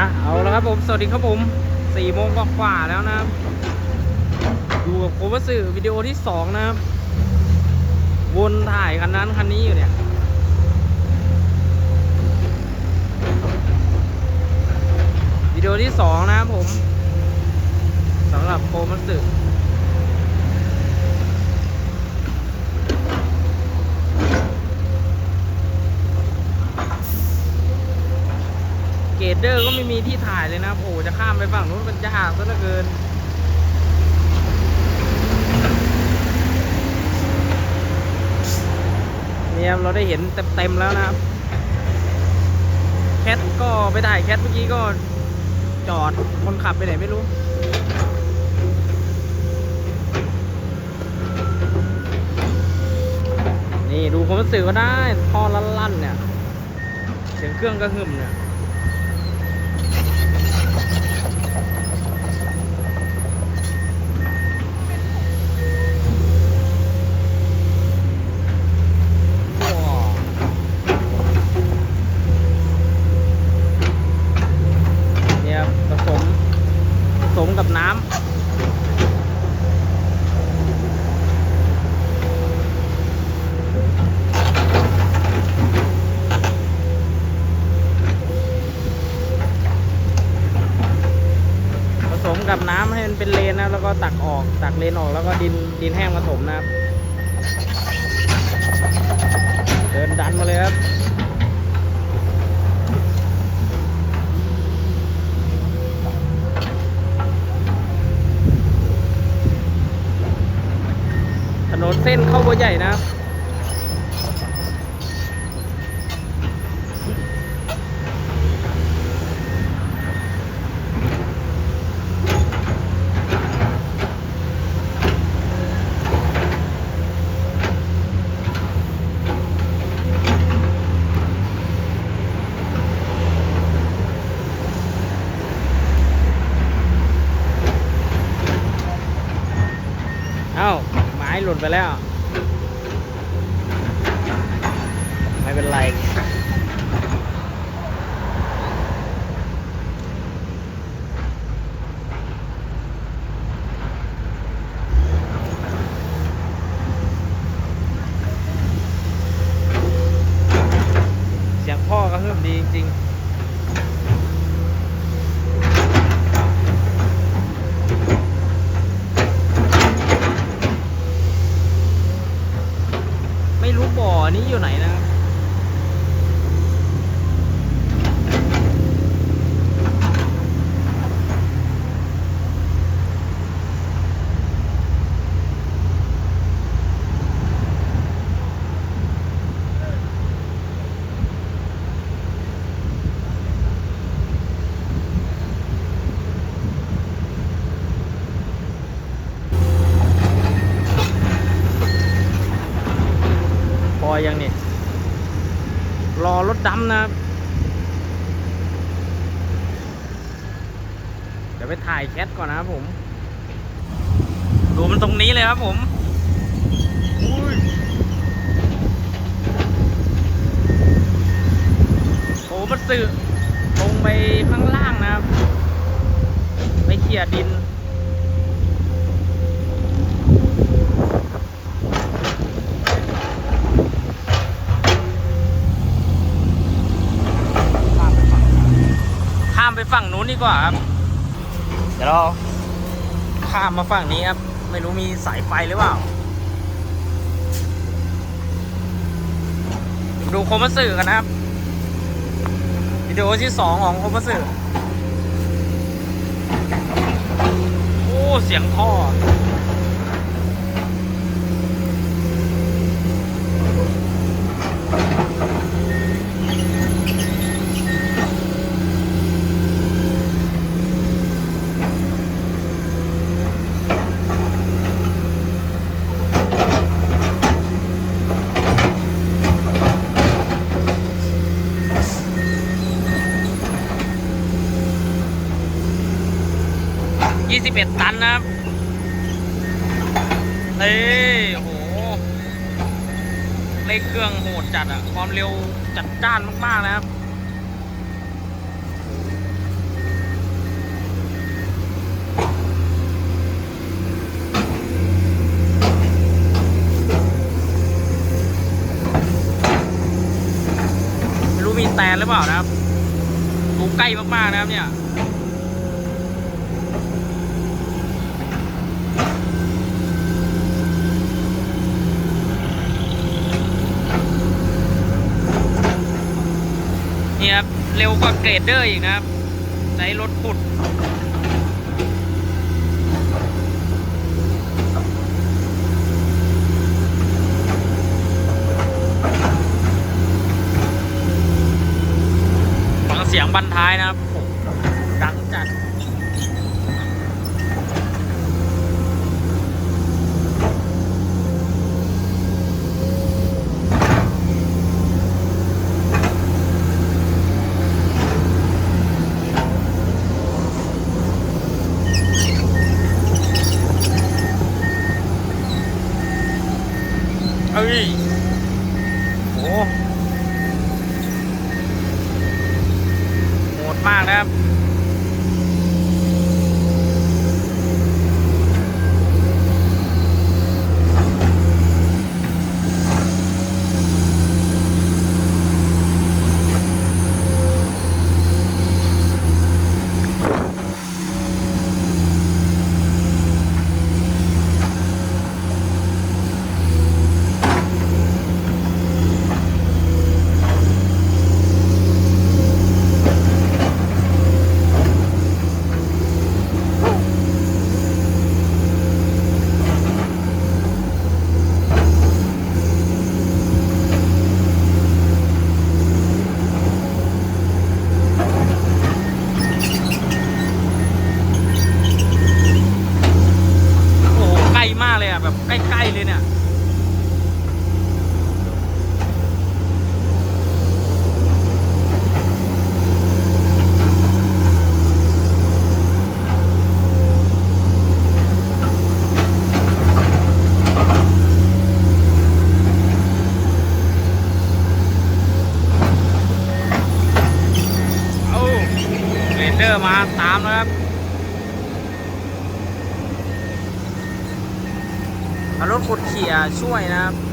อะเอาแล้วครับผม สวัสดีครับผมสี่โมงกว่าแล้วนะครับอยู่กับผมว่าสื่อวิดีโอที่สองนะครับ วนถ่ายคันนั้นคันนี้อยู่เนี่ยวิดีโอที่สองนะครับผมสำหรับโคมัตสึ เกตเดอร์ก็ไม่มีที่ถ่ายเลยนะครับ โอ้จะข้ามไปฝั่งนู้นมันยากซะเหลือเกินเนี่ยเราได้เห็นเต็มๆแล้วนะครับ แคทก็ไปได้แคทเมื่อกี้ก็จอดคนขับไปไหนไม่รู้นี่ดูความรู้สึกก็ได้ท่อลั่นๆเนี่ยเสียงเครื่องก็หึมเนี่ย ว้าวเนี่ยผสมผสมกับน้ำผสมกับน้ำให้มันเป็นเลนนะแล้วก็ตักออกตัก เลนออกแล้วก็ดินดินแห้งผสมนะครับ เดินดันมาเลยครับถนนเส้นเข้าบัวใหญ่นะครับ เอ้า ไม้ หล่นไปแล้ว ไม่เป็นไร เสียงพ่อก็เพิ่มดีจริงๆ ไม่รู้บ่ อยู่ไหนนะ ยังเนี่ยรอรถดำนะครับเดี๋ยวไปถ่ายแคทก่อนนะครับผม ดูมันตรงนี้เลยครับผมอุ้ยโอ้มันสื่อลงไปข้างล่างนะครับ ไปเขี่ยดินามไปฝั่งนู้นดีกว่าครับ เดี๋ยวเราข้ามมาฝั่งนี้ครับ ไม่รู้มีสายไฟหรือเปล่า ดูโคมัสึกันนะครับ วิดีโอที่สองของโคมัสึโอ้ เสียงท่อ 21 ตันนะครับเฮ้โหเร่เครื่องโหดจัดอะความเร็วจัดจ้านมากๆนะครับรู้มีแตนหรือเปล่านะครับดูใกล้มากๆนะครับเนี่ย ครับ เร็วกว่าเกรดเดอร์อีกนะครับใช้รถขุดฟังเสียงบันท้ายนะครับ มากนะครับ โอ้โหใกล้มากเลยอะ แบบใกล้ๆเลยเนี่ย เอาเรนเดอ ร์มาตามแล้วครับเอารถขุดเขี่ยช่วยนะครับ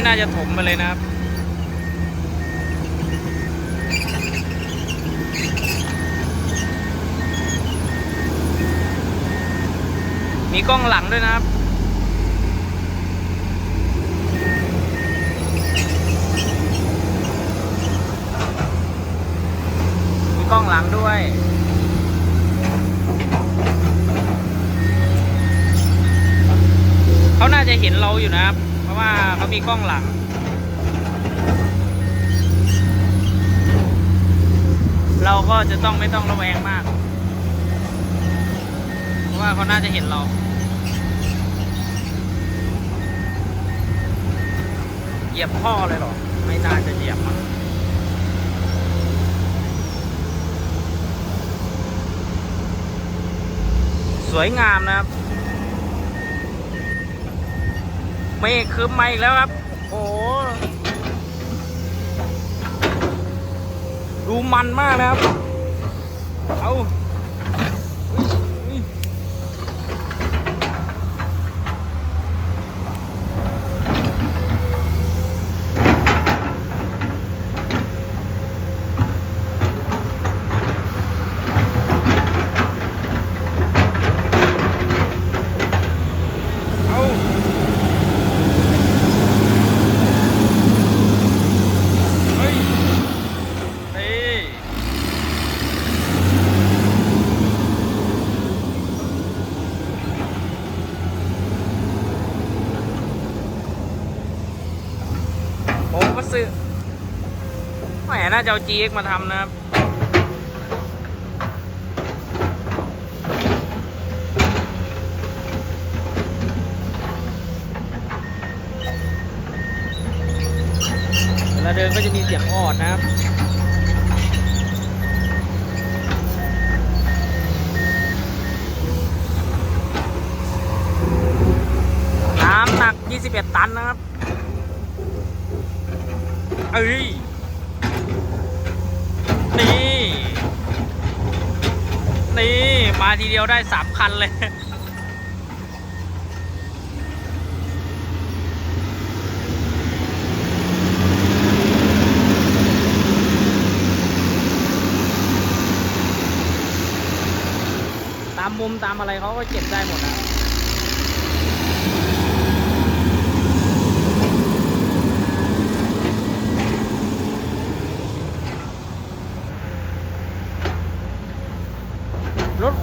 นี้น่าจะถมมาเลยนะครับ มีกล้องหลังด้วยนะครับมีกล้องหลังด้วย เขาน่าจะเห็นเราอยู่นะครับ ว่าเขามีกล้องหลัง เราก็จะต้องไม่ต้องระแวงมาก เพราะว่าเขาน่าจะเห็นเราเหยียบพ่อเลยหรอ ไม่น่าจะเหยียบมั้งสวยงามนะครับ เมฆคืมมาอีกแล้วครับ โอ้ดูมันมากนะครับ เอาอุ๊ยอุ๊ย น่าจะเอา GX มาทำนะครับเวลาเดินก็จะมีเสียงออดนะครับน้ำหนัก 21 ตันนะครับ เอ้ย นี่ นี่ มาทีเดียวได้สามคันเลย ตามมุมตามอะไรเขาก็เก็บได้หมดนะ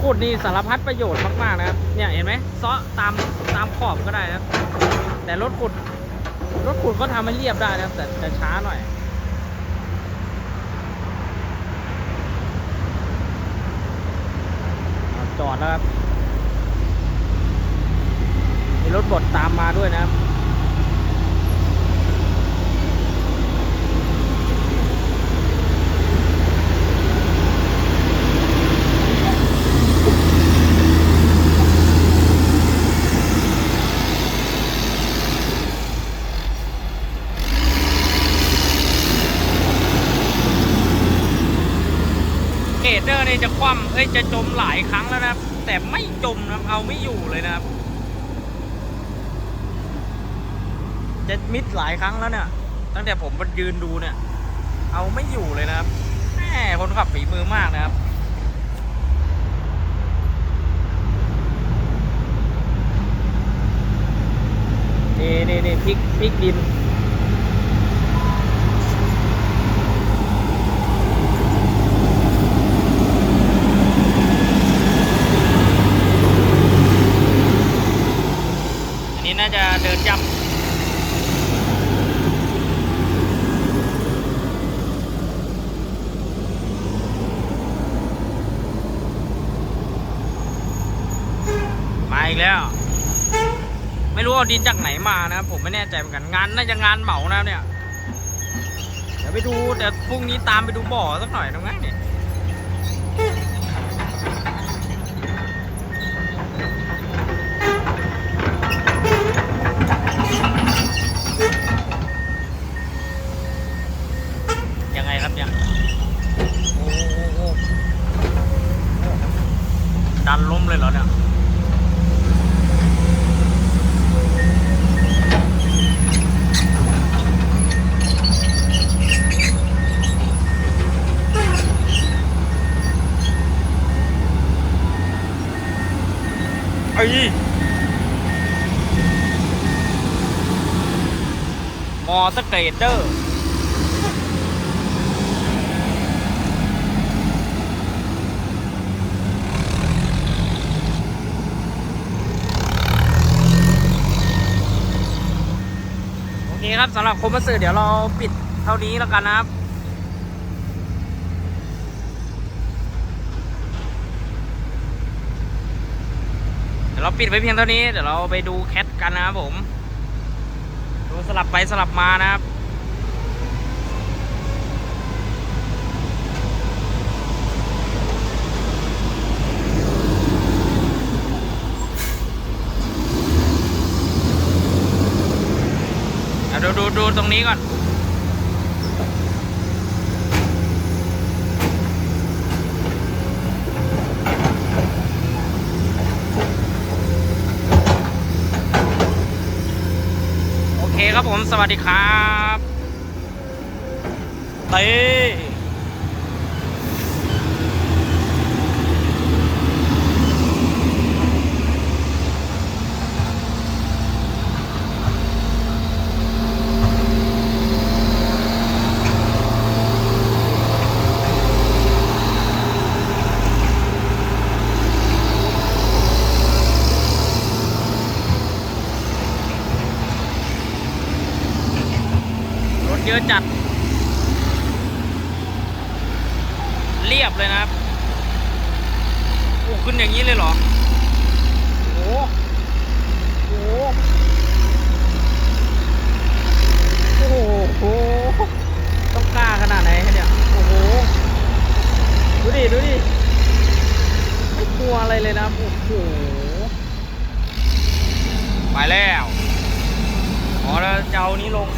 ขุดนี่สารพัดประโยชน์มากๆนะครับ เนี่ยเห็นไหมเซาะตามตามขอบก็ได้นะแต่รถขุดรถขุดก็ทำให้เรียบได้นะครับ แต่แต่ช้าหน่อยจอดแล้วครับมีรถบดตามมาด้วยนะครับ เกตเดอร์นี่จะคว่ำเอ้ยจะจมหลายครั้งแล้วนะครับ แต่ไม่จมนะเอาไม่อยู่เลยนะครับ จะมิดหลายครั้งแล้วเนี่ย ตั้งแต่ผมมายืนดูเนี่ย เอาไม่อยู่เลยนะครับแม่คนขับฝีมือมากนะครับนี่นี่นี่พลิกพลิกดินนี้น่าจะเดินย่ำมาอีกแล้ว ไม่รู้เอา ดินจากไหนมานะครับผมไม่แน่ใจเหมือนกันงานน่าจะงานเหมานะเนี่ย เดี๋ยวไปดูเดี๋ยวพรุ่งนี้ตามไปดูบ่อสักหน่อยตรงนั้นเนี่ย มอสเกรดเดอร์โอเคครับสำหรับคมมัสื่อเดี๋ยวเราปิดเท่านี้แล้วกันนะครับเดี๋ยวเราปิดไว้เพียงเท่านี้ เดี๋ยวเราไปดูแคทกันนะครับผม สลับไปสลับมานะครับอะดูดูดูตรงนี้ก่อน โอเคครับผม สวัสดีครับเต้รถเยอะจัด เลยนะครับ โอ้ขึ้นอย่างนี้เลยเหรอ โอ้โหโอ้โห ต้องกล้าขนาดไหนคะเนี่ย โอ้โห ดูดิ ดูดิ ไม่กลัวอะไรเลยนะ โอ้โห ไปแล้วอ๋อแล้วจะเอานี้ลง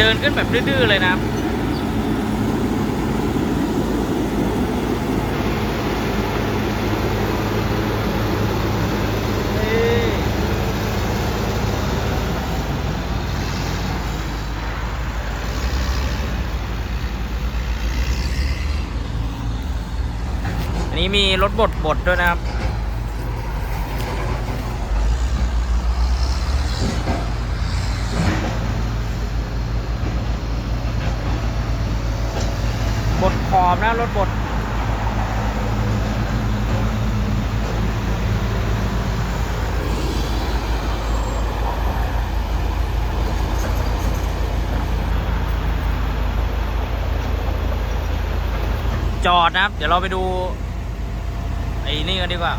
เดินขึ้นแบบดื้อๆเลยนะครับนี่อันนี้มีรถบดบดด้วยนะครับ อบนะรถบดจอดนะครับ เดี๋ยวเราไปดู ไอ้นี่กันดีกว่า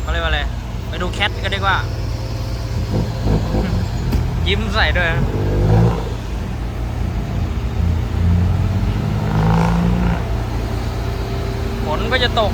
เขาเรียกว่าอะไร ไปดูแคทกันดีกว่า ยิ้มใส่ด้วยนะ ก็จะตก